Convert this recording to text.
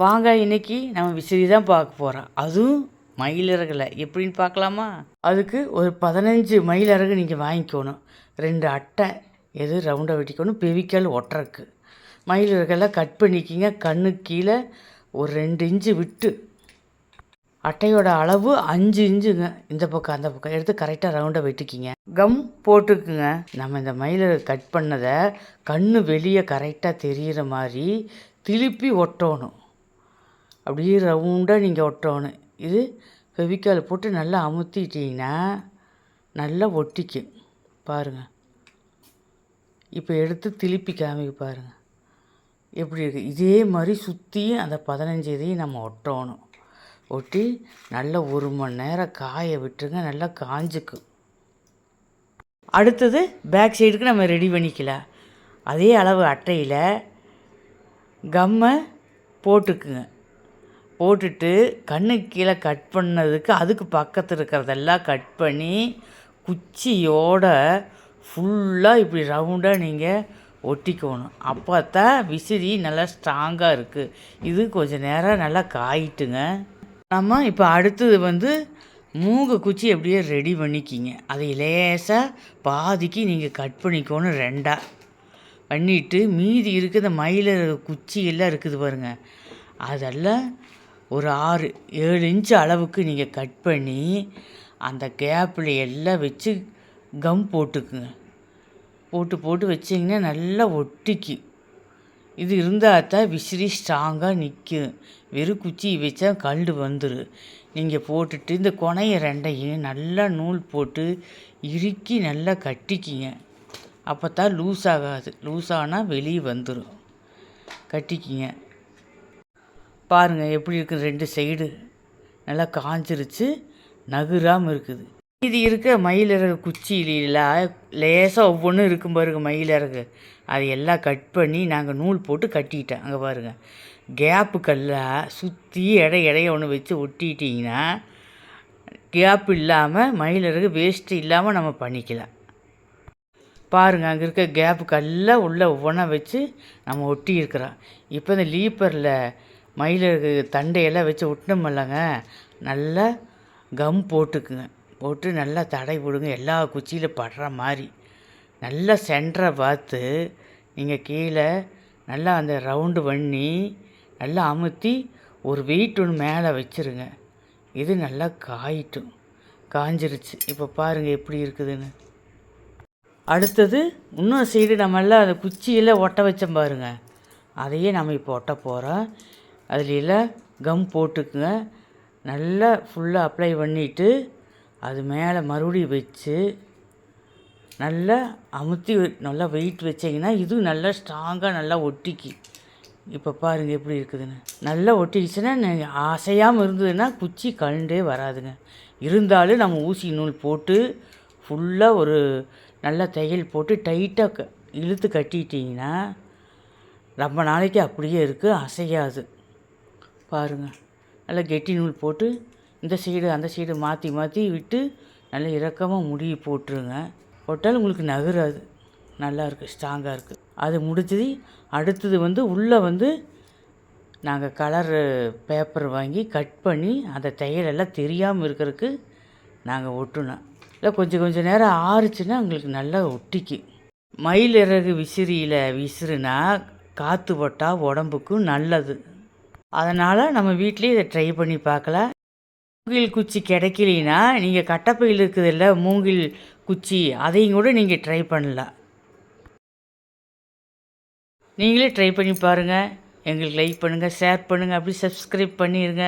வாங்க இன்னைக்கு நம்ம விசிறி தான் பார்க்க போகிறோம் அதுவும் மயிலிறகுல எப்படின்னு பார்க்கலாமா? அதுக்கு ஒரு பதினஞ்சு மயிலிறகு நீங்கள் வாங்கிக்கணும். ரெண்டு அட்டை எது ரவுண்டாக வெட்டிக்கணும். பெவிக்கல் ஒட்டுறக்கு மயிலிறகெல்லாம் கட் பண்ணிக்கிங்க. கண்ணு கீழே ஒரு ரெண்டு இன்ச்சு விட்டு. அட்டையோட அளவு அஞ்சு இன்ச்சுங்க. இந்த பக்கம் அந்த பக்கம். எடுத்து கரெக்டாக ரவுண்டாக வெட்டிக்கிங்க. கம் போட்டுக்குங்க. நம்ம இந்த மயிலிறகு கட் பண்ணதை கண்ணு வெளியே கரெக்டாக தெரிகிற மாதிரி திருப்பி ஒட்டணும். அப்படியே ரவுண்டாக நீங்கள் ஒட்டணும். இது ஃபெவிக்கால் போட்டு நல்லா அமுத்திட்டிங்கன்னா நல்லா ஒட்டிக்கும். பாருங்கள் இப்போ எடுத்து திருப்பி காமிக்க பாருங்கள் எப்படி இருக்குது இதே மாதிரி சுற்றியும் அந்த பதினஞ்சு இதையும் நம்ம ஒட்டணும். ஒட்டி நல்லா ஒரு மணி நேரம் காய விட்டுருங்க. நல்லா காஞ்சுக்கும் அடுத்தது பேக் சைடுக்கு நம்ம ரெடி பண்ணிக்கலாம். அதே அளவு அட்டையில் கம்மை போட்டுக்குங்க. போட்டுட்டு கண்ணுக்கு கீழே கட் பண்ணதுக்கு அதுக்கு பக்கத்தில் இருக்கிறதெல்லாம் கட் பண்ணி குச்சியோட ஃபுல்லாக இப்படி ரவுண்டாக நீங்கள் ஒட்டிக்கணும். அப்போ தான் விசிறி நல்லா ஸ்ட்ராங்காக இருக்குது இது கொஞ்சம் நேரம் நல்லா காயிட்டுங்க. நம்ம இப்போ அடுத்தது வந்து மூங்க குச்சி எப்படியே ரெடி பண்ணிக்கிங்க. அதை லேசாக பாதிக்கு நீங்கள் கட் பண்ணிக்கணும் ரெண்டாக பண்ணிவிட்டு மீதி இருக்கிற மயில குச்சி எல்லாம் இருக்குது பாருங்கள் அதெல்லாம் ஒரு ஆறு ஏழு இன்ச்சு அளவுக்கு நீங்கள் கட் பண்ணி அந்த கேப்பில் எல்லாம் வச்சு கம் போட்டுக்குங்க. போட்டு போட்டு வச்சிங்கன்னா நல்லா ஒட்டிக்கு. இது இருந்தால் தான் விசிறி ஸ்ட்ராங்காக நிற்கும் வெறும் குச்சி வச்சா கல்டு வந்துடும் நீங்கள் போட்டுட்டு இந்த கொனையை ரெண்டையும் நல்லா நூல் போட்டு இறுக்கி நல்லா கட்டிக்கிங்க. அப்போ தான் லூஸ் ஆகாது. லூஸ் ஆனால் வெளியே வந்துடும் கட்டிக்கிங்க. பாருங்கள் எப்படி இருக்குது ரெண்டு சைடு நல்லா காஞ்சிருச்சு நகுராமல் இருக்குது. இது இருக்க மயிலிறகு குச்சியில லேசாக ஒவ்வொன்றும் இருக்கும் பாருங்கள் மயிலிறகு. அது எல்லாம் கட் பண்ணி நாங்கள் நூல் போட்டு கட்டிட்டேன் அங்கே பாருங்கள் கேப்புக்கெல்லாம் சுற்றி எடை இடைய ஒன்று வச்சு ஒட்டிட்டிங்கன்னா கேப் இல்லாமல் மயிலிறகு வேஸ்ட்டு இல்லாமல் நம்ம பண்ணிக்கலாம். பாருங்கள் அங்கே இருக்க கேப்புக்கெல்லாம் உள்ளே ஒவ்வொன்றா வச்சு நம்ம ஒட்டி இருக்கிறோம் இப்போ இந்த லீப்பரில் மயிலுக்கு தண்டையெல்லாம் வச்சு ஒட்டினோமில்லங்க நல்லா கம் போட்டுக்குங்க. போட்டு நல்லா தடை போடுங்க. எல்லா குச்சியில் படுற மாதிரி. நல்லா சென்டரை பார்த்து நீங்கள் கீழே நல்லா அந்த ரவுண்டு பண்ணி நல்லா அமுத்தி ஒரு வெயிட் ஒன்று மேலே வச்சுருங்க. இது நல்லா காயிட்டும். காஞ்சிருச்சு. இப்போ பாருங்கள் எப்படி இருக்குதுன்னு. அடுத்தது இன்னொரு சைடு நம்மெல்லாம் அந்த குச்சியில் ஒட்ட வச்சோம் பாருங்க. அதையே நம்ம இப்போ ஒட்ட போகிறோம் அதில் கம் போட்டுக்குங்க. நல்லா ஃபுல்லாக அப்ளை பண்ணிவிட்டு அது மேலே மறுபடியும் வச்சு நல்லா அமுத்தி நல்லா வெயிட் வச்சிங்கன்னா இதுவும் நல்லா ஸ்ட்ராங்காக நல்லா ஒட்டிக்கு. இப்போ பாருங்கள் எப்படி இருக்குதுன்னு. நல்லா ஒட்டிக்கிச்சுன்னா அசையாமல் இருந்ததுன்னா குச்சி கழுண்டே வராதுங்க. இருந்தாலும் நம்ம ஊசி நூல் போட்டு ஃபுல்லாக ஒரு நல்லா தையல் போட்டு டைட்டாக இழுத்து கட்டிட்டிங்கன்னா ரொம்ப நாளைக்கு அப்படியே இருக்குது அசையாது. பாருங்கள் நல்லா கெட்டி நூல் போட்டு இந்த சைடு அந்த சைடு மாற்றி மாற்றி விட்டு நல்லா இறக்கமாக முடிய போட்டுருங்க. போட்டாலும் உங்களுக்கு நகராது. நல்லா இருக்குது ஸ்ட்ராங்காக இருக்குது அது முடிச்சது அடுத்தது வந்து உள்ளே வந்து நாங்கள் கலர் பேப்பர் வாங்கி கட் பண்ணி அந்த தையலெல்லாம் தெரியாமல் இருக்கிறதுக்கு நாங்கள் ஒட்டுனோம் இல்லை கொஞ்சம் கொஞ்சம் நேரம் ஆறுச்சுன்னா உங்களுக்கு நல்லா ஒட்டிக்கு. மயில் இறகு விசிறியில் விசிறுனா காற்று பட்டால் உடம்புக்கும் நல்லது. அதனால் நம்ம வீட்லேயே இதை ட்ரை பண்ணி பார்க்கலாம். மூங்கில் குச்சி கிடைக்கலினா நீங்கள் கட்டப்பையில் இருக்குதுல்ல மூங்கில் குச்சி அதையும் கூட நீங்கள் ட்ரை பண்ணலாம். நீங்களே ட்ரை பண்ணி பாருங்கள் எங்களுக்கு லைக் பண்ணுங்கள் ஷேர் பண்ணுங்கள் அப்படி சப்ஸ்கிரைப் பண்ணிடுங்க